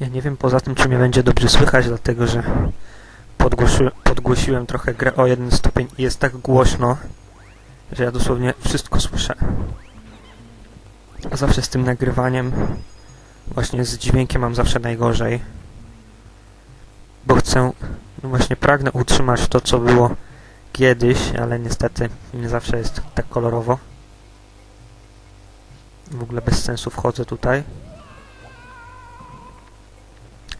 Ja nie wiem poza tym, czy mnie będzie dobrze słychać, dlatego że podgłosi podgłosiłem trochę grę o jeden stopień i jest tak głośno, że ja dosłownie wszystko słyszę. Zawsze z tym nagrywaniem, właśnie z dźwiękiem mam zawsze najgorzej. Bo chcę, no właśnie pragnę utrzymać to, co było kiedyś, ale niestety nie zawsze jest tak kolorowo. W ogóle bez sensu wchodzę tutaj.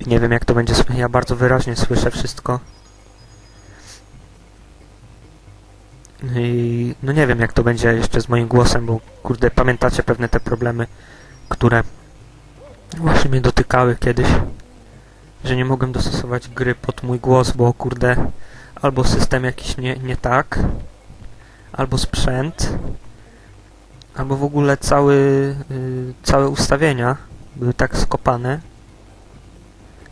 Nie wiem jak to będzie słychać. Ja bardzo wyraźnie słyszę wszystko. I no nie wiem jak to będzie jeszcze z moim głosem, bo kurde pamiętacie pewne te problemy, które właśnie mnie dotykały kiedyś, że nie mogłem dostosować gry pod mój głos, bo kurde albo system jakiś nie, nie tak, albo sprzęt, albo w ogóle cały, y, całe ustawienia były tak skopane,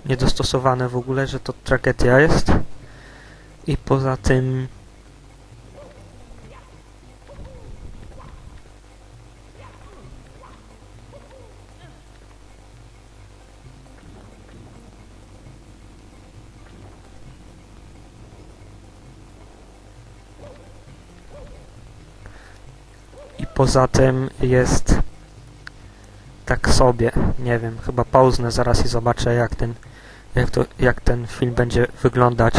niedostosowane w ogóle, że to tragedia jest. I poza tym i poza tym jest tak sobie, nie wiem, chyba pauznę zaraz i zobaczę jak ten jak to, jak ten film będzie wyglądać.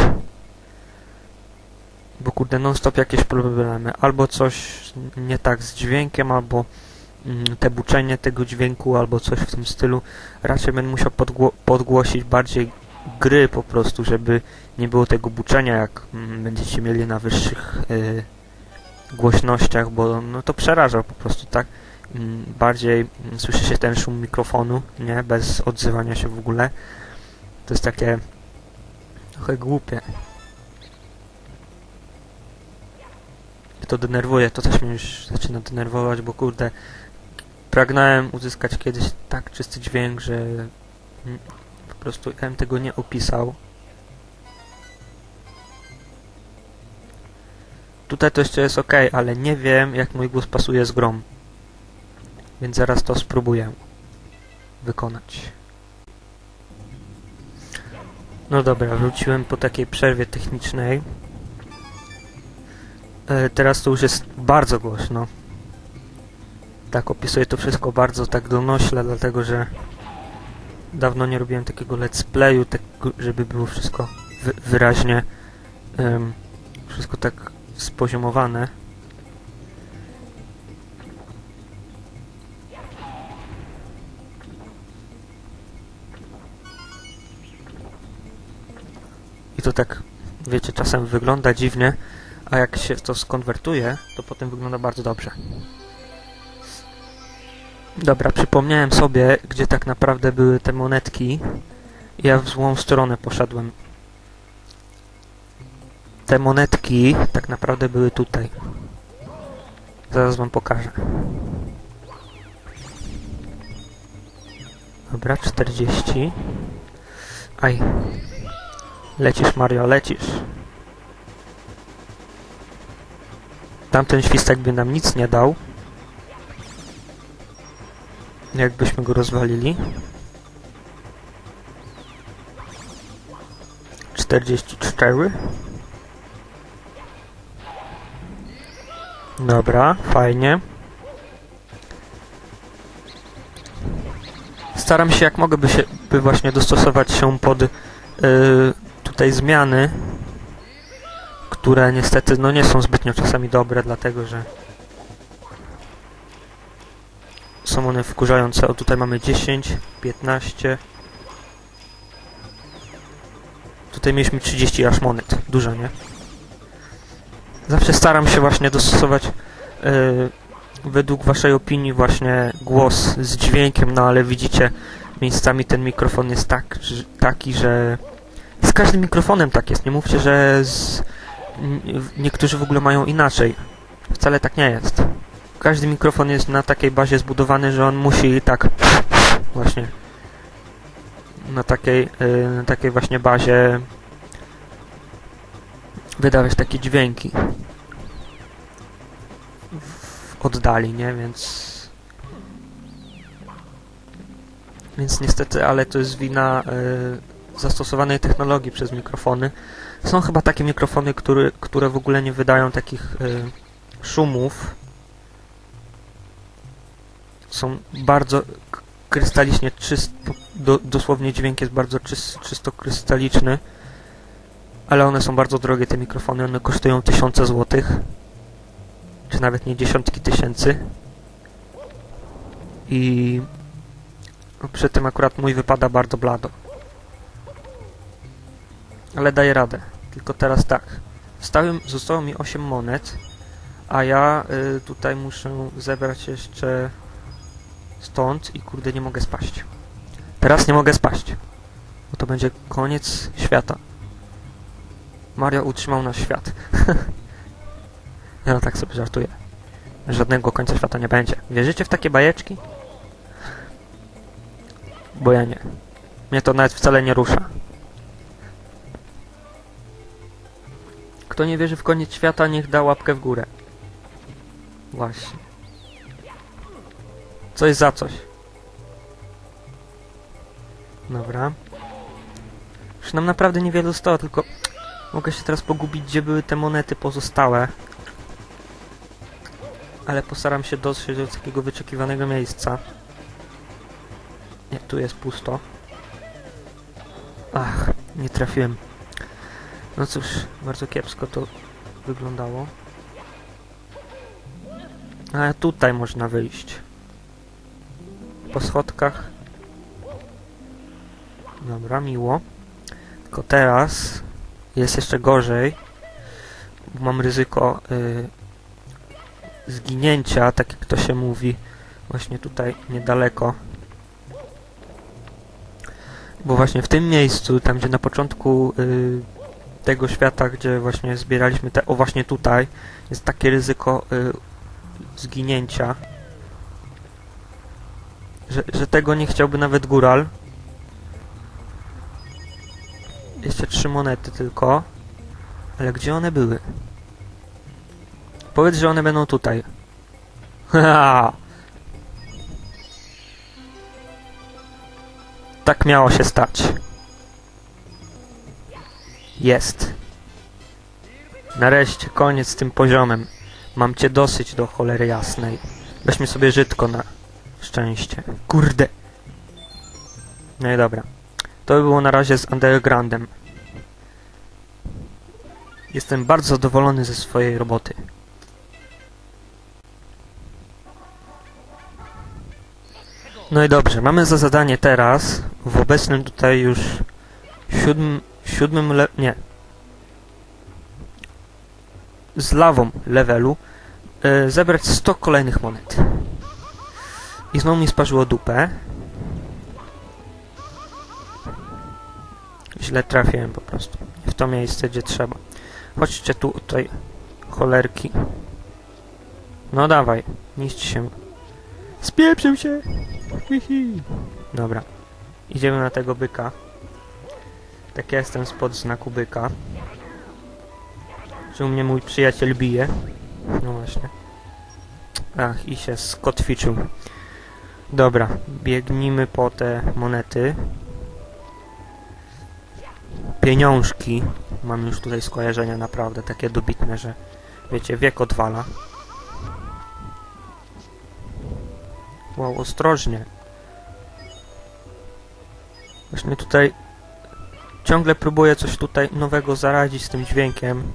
Bo kurde, non stop jakieś problemy. Albo coś nie tak z dźwiękiem, albo mm, te buczenie tego dźwięku, albo coś w tym stylu. Raczej będę musiał podgło podgłosić bardziej gry po prostu, żeby nie było tego buczenia, jak mm, będziecie mieli na wyższych y, głośnościach, bo no to przeraża po prostu, tak? Mm, bardziej słyszy się ten szum mikrofonu, nie? Bez odzywania się w ogóle. To jest takie trochę głupie. To denerwuje, to też mnie już zaczyna denerwować, bo kurde, pragnąłem uzyskać kiedyś tak czysty dźwięk, że mm, po prostu bym tego nie opisał. Tutaj to jeszcze jest ok, ale nie wiem jak mój głos pasuje z grom. Więc zaraz to spróbuję wykonać. No dobra, wróciłem po takiej przerwie technicznej. E, teraz to już jest bardzo głośno. Tak, opisuję to wszystko bardzo tak donośle, dlatego że dawno nie robiłem takiego let's playu, tak, żeby było wszystko wy wyraźnie um, wszystko tak spoziomowane. To tak, wiecie, czasem wygląda dziwnie, a jak się to skonwertuje, to potem wygląda bardzo dobrze. Dobra, przypomniałem sobie, gdzie tak naprawdę były te monetki. Ja w złą stronę poszedłem. Te monetki tak naprawdę były tutaj. Zaraz wam pokażę. Dobra, 40. Aj, Lecisz, Mario, lecisz. Tamten świstek by nam nic nie dał. Jakbyśmy go rozwalili. 44. Dobra, fajnie. Staram się jak mogę by się by właśnie dostosować się pod yy, tutaj zmiany, które niestety no nie są zbytnio czasami dobre, dlatego że są one wkurzające. O tutaj mamy 10, 15. Tutaj mieliśmy 30 aż monet. Dużo, nie? Zawsze staram się właśnie dostosować yy, według waszej opinii właśnie głos z dźwiękiem, no ale widzicie, miejscami ten mikrofon jest tak, taki, że z każdym mikrofonem tak jest. Nie mówcie, że z... niektórzy w ogóle mają inaczej. Wcale tak nie jest. Każdy mikrofon jest na takiej bazie zbudowany, że on musi tak właśnie na takiej, yy, na takiej właśnie bazie wydawać takie dźwięki w oddali, nie? Więc Więc niestety, ale to jest wina y, zastosowanej technologii przez mikrofony. Są chyba takie mikrofony, które, które w ogóle nie wydają takich y, szumów. Są bardzo krystalicznie czysto, do, dosłownie dźwięk jest bardzo czys, czysto krystaliczny. Ale one są bardzo drogie, te mikrofony. One kosztują tysiące złotych. Czy nawet nie dziesiątki tysięcy. I przy tym akurat mój wypada bardzo blado. Ale daję radę. Tylko teraz tak. Stałem, zostało mi 8 monet, a ja y, tutaj muszę zebrać jeszcze stąd i kurde nie mogę spaść. Teraz nie mogę spaść. Bo to będzie koniec świata. Mario utrzymał nasz świat. ja no tak sobie żartuję. Żadnego końca świata nie będzie. Wierzycie w takie bajeczki? Bo ja nie. Mnie to nawet wcale nie rusza. Kto nie wierzy w koniec świata, niech da łapkę w górę. Właśnie. Coś za coś. Dobra. Już nam naprawdę niewiele zostało, tylko mogę się teraz pogubić, gdzie były te monety pozostałe. Ale postaram się dotrzeć do takiego wyczekiwanego miejsca. Nie, tu jest pusto. Ach, nie trafiłem. No cóż, bardzo kiepsko to wyglądało. Ale tutaj można wyjść. Po schodkach. Dobra, miło. Tylko teraz jest jeszcze gorzej. Bo mam ryzyko y, zginięcia, tak jak to się mówi. Właśnie tutaj niedaleko. Bo właśnie w tym miejscu, tam gdzie na początku y, tego świata, gdzie właśnie zbieraliśmy te, o właśnie tutaj, jest takie ryzyko y, zginięcia, że, że tego nie chciałby nawet góral. Jeszcze trzy monety tylko. Ale gdzie one były? Powiedz, że one będą tutaj. Tak miało się stać. Jest. Nareszcie, koniec z tym poziomem. Mam cię dosyć do cholery jasnej. Weźmy sobie żytko na szczęście. Kurde. No i dobra. To by było na razie z Undergroundem. Jestem bardzo zadowolony ze swojej roboty. No i dobrze, mamy za zadanie teraz, w obecnym tutaj już siódmym, siódmym le... nie. Z lawą levelu e, zebrać 100 kolejnych monet. I znowu mi sparzyło dupę. Źle trafiłem po prostu. W to miejsce, gdzie trzeba. Chodźcie tu, tutaj, cholerki. No dawaj, niszcz się. Spieprzył się! Hihi. Dobra. Idziemy na tego byka. Tak ja jestem spod znaku byka. Czy u mnie mój przyjaciel bije? No właśnie. Ach, i się skotwiczył. Dobra, biegnijmy po te monety. Pieniążki. Mam już tutaj skojarzenia naprawdę takie dobitne, że wiecie, wiek odwala. Wow, ostrożnie. Właśnie tutaj ciągle próbuję coś tutaj nowego zaradzić z tym dźwiękiem.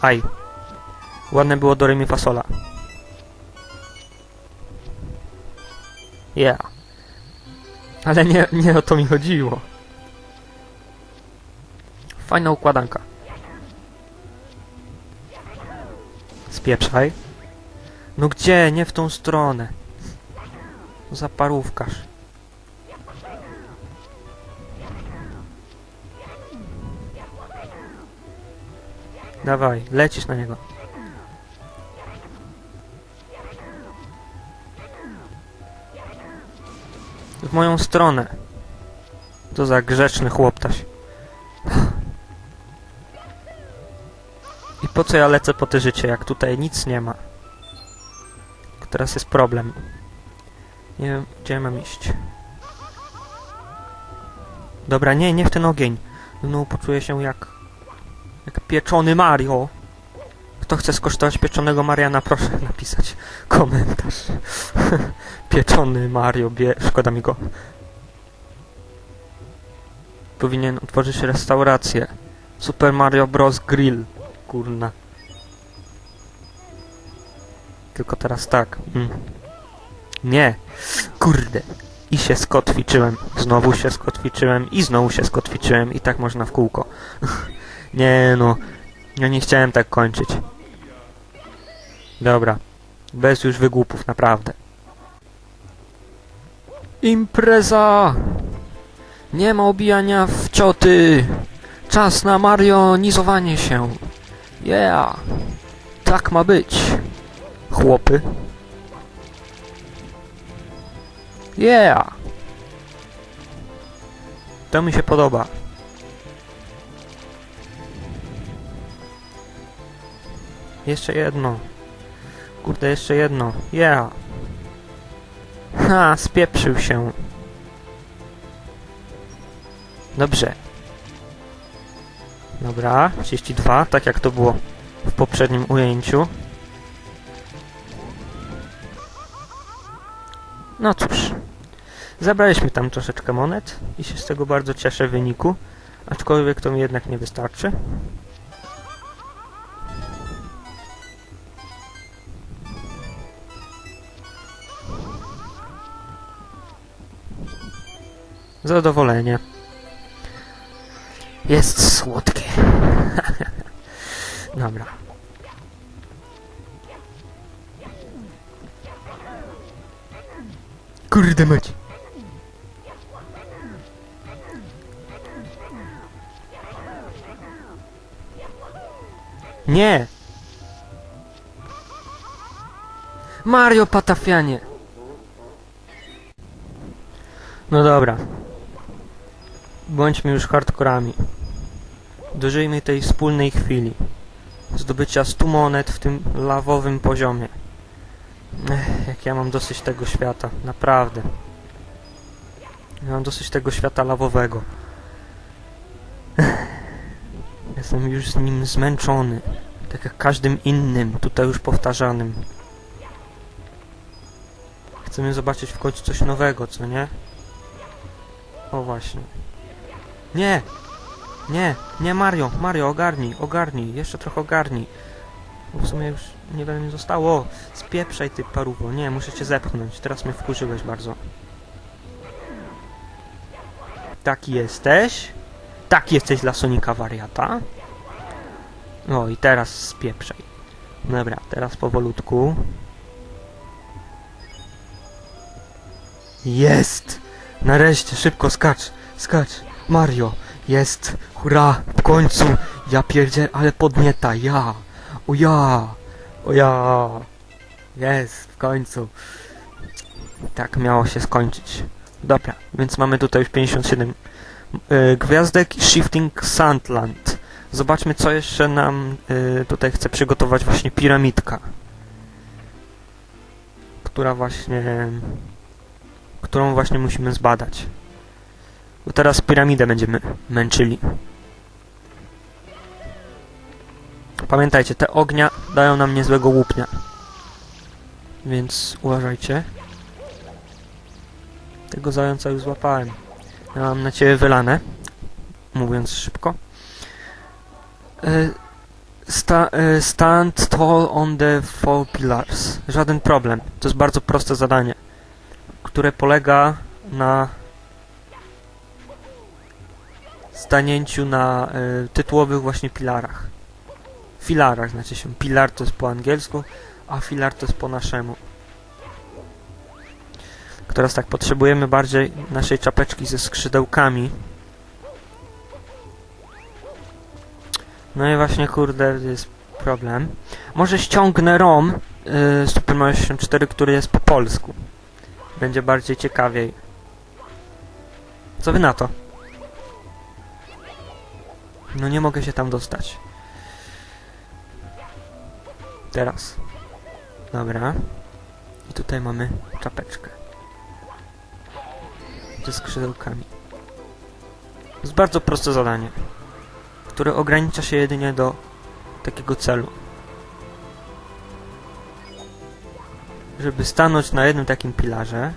Aj. Ładne było do mi fasola. Yeah. Ale nie, nie o to mi chodziło. Fajna układanka. Spieprzaj. No gdzie? Nie w tą stronę. Za Dawaj, lecisz na niego. W moją stronę. To za grzeczny chłoptaś. I po co ja lecę po te życie, jak tutaj nic nie ma? Teraz jest problem. Nie wiem, gdzie mam iść. Dobra, nie, nie w ten ogień. No, poczuję się jak... Jak pieczony Mario. Kto chce skosztować pieczonego Mariana, proszę napisać komentarz. pieczony Mario, bie... szkoda mi go. Powinien otworzyć restaurację. Super Mario Bros. Grill. Kurna. Tylko teraz tak. Mm. Nie. Kurde. I się skotwiczyłem. Znowu się skotwiczyłem i znowu się skotwiczyłem i tak można w kółko. nie no. Ja nie chciałem tak kończyć. Dobra. Bez już wygłupów, naprawdę. Impreza! Nie ma obijania w cioty! Czas na marionizowanie się! Yeah! Tak ma być! Chłopy. Yeah! To mi się podoba. Jeszcze jedno. Kurde, jeszcze jedno. Yeah! Ha, spieprzył się. Dobrze. Dobra, 32, tak jak to było w poprzednim ujęciu. No cóż, zabraliśmy tam troszeczkę monet i się z tego bardzo cieszę w wyniku, aczkolwiek to mi jednak nie wystarczy. Zadowolenie. Jest słodkie. Dobra. Kurde mać. Nie! Mario Patafianie! No dobra. Bądźmy już hardkorami. Dożyjmy tej wspólnej chwili. Zdobycia 100 monet w tym lawowym poziomie. Ech, jak ja mam dosyć tego świata, naprawdę. Ja mam dosyć tego świata lawowego. Jestem już z nim zmęczony. Tak jak każdym innym, tutaj już powtarzanym. Chcemy zobaczyć w końcu coś nowego, co nie? O właśnie. Nie! Nie! Nie Mario! Mario, ogarnij, ogarnij, jeszcze trochę ogarnij. Bo w sumie już niewiele mi zostało. Spieprzaj ty paruwo. Nie, muszę cię zepchnąć. Teraz mnie wkurzyłeś bardzo. Taki jesteś? Tak jesteś dla Sonika wariata? O, i teraz spieprzaj. Dobra, teraz powolutku. Jest! Nareszcie, szybko skacz, skacz. Mario, jest, hurra, w końcu. Ja pierdzie, ale podnieta, ja. O ja, o ja. Jest, w końcu. Tak miało się skończyć. Dobra, więc mamy tutaj już 57 y, gwiazdek Shifting Sandland. Zobaczmy, co jeszcze nam y, tutaj chce przygotować właśnie piramidka. Która właśnie... Którą właśnie musimy zbadać. Bo teraz piramidę będziemy męczyli. Pamiętajcie, te ognia dają nam niezłego łupnia. Więc uważajcie. Tego zająca już złapałem. Ja mam na ciebie wylane. Mówiąc szybko. E, Sta e, stand tall on the four pillars. Żaden problem. To jest bardzo proste zadanie, które polega na stanięciu na e, tytułowych właśnie pilarach. Filarach znaczy się. Pilar to jest po angielsku, a filar to jest po naszemu. Teraz tak, potrzebujemy bardziej naszej czapeczki ze skrzydełkami. No i właśnie, kurde, jest problem. Może ściągnę ROM yy, Super Mario 64, który jest po polsku. Będzie bardziej ciekawiej. Co wy na to? No nie mogę się tam dostać. Teraz. Dobra. I tutaj mamy czapeczkę. ze skrzydełkami. To jest bardzo proste zadanie, które ogranicza się jedynie do takiego celu. Żeby stanąć na jednym takim pilarze.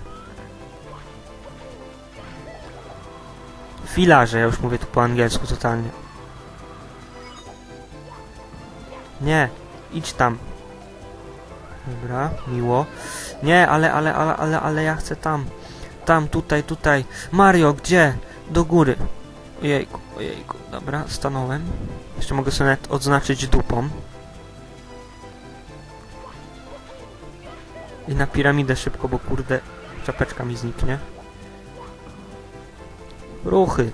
Filarze, ja już mówię tu po angielsku totalnie. Nie, idź tam. Dobra, miło. Nie, ale, ale, ale, ale, ale ja chcę tam. Tam, tutaj, tutaj. Mario, gdzie? Do góry. Ojejku, ojejku. Dobra, stanąłem. Jeszcze mogę sobie nawet odznaczyć dupą. I na piramidę szybko, bo kurde, czapeczka mi zniknie. Ruchy.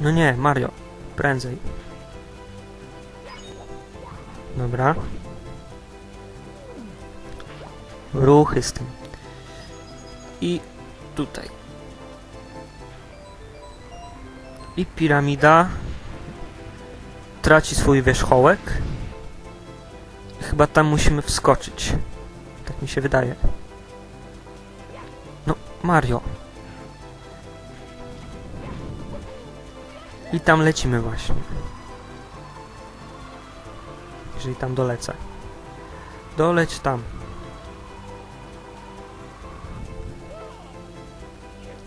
No nie, Mario. Prędzej. Dobra. Ruchy z tym. I tutaj. I piramida traci swój wierzchołek. Chyba tam musimy wskoczyć. Tak mi się wydaje. No, Mario. I tam lecimy właśnie. Jeżeli tam dolecę. Doleć tam.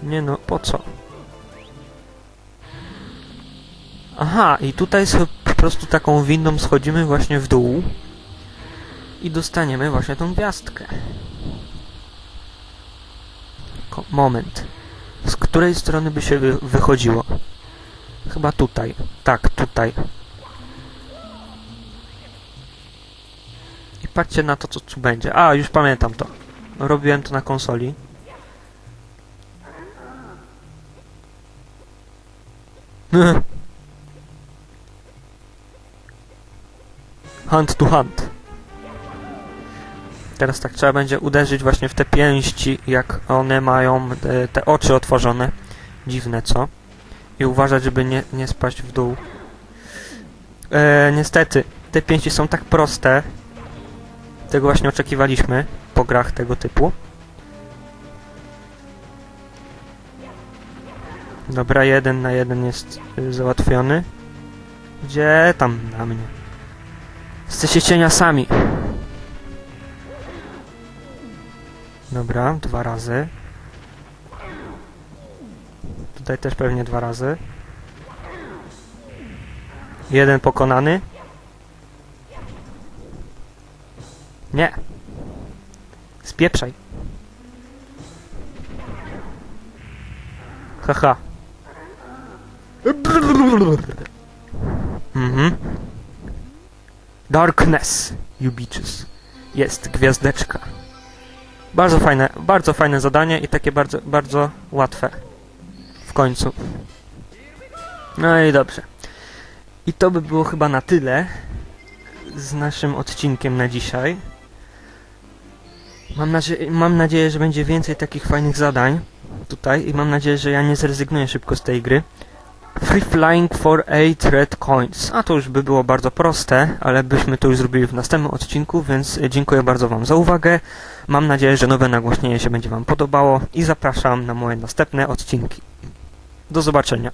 Nie no, po co? Aha, i tutaj sobie po prostu taką windą schodzimy właśnie w dół i dostaniemy właśnie tą gwiazdkę. Moment. Z której strony by się wy wychodziło? Chyba tutaj. Tak, tutaj. I patrzcie na to, co tu będzie. A, już pamiętam to. Robiłem to na konsoli. Hand to hand. Teraz tak trzeba będzie uderzyć właśnie w te pięści, jak one mają te, te oczy otworzone. Dziwne, co? I uważać, żeby nie, nie spaść w dół. E, niestety, te pięści są tak proste. Tego właśnie oczekiwaliśmy po grach tego typu. Dobra, jeden na jeden jest y, załatwiony. Gdzie tam na mnie? Jesteście cieniasami. Dobra, dwa razy. Tutaj też pewnie dwa razy. Jeden pokonany. Nie. Spieprzaj. Haha. Mhm. Darkness, you. Jest gwiazdeczka. Bardzo fajne, bardzo fajne zadanie i takie bardzo, bardzo łatwe. W końcu. No i dobrze. I to by było chyba na tyle z naszym odcinkiem na dzisiaj. Mam, nadzie mam nadzieję, że będzie więcej takich fajnych zadań tutaj i mam nadzieję, że ja nie zrezygnuję szybko z tej gry. Free Flying for 8 Red Coins. A to już by było bardzo proste, ale byśmy to już zrobili w następnym odcinku, więc dziękuję bardzo Wam za uwagę. Mam nadzieję, że nowe nagłośnienie się będzie Wam podobało i zapraszam na moje następne odcinki. Do zobaczenia.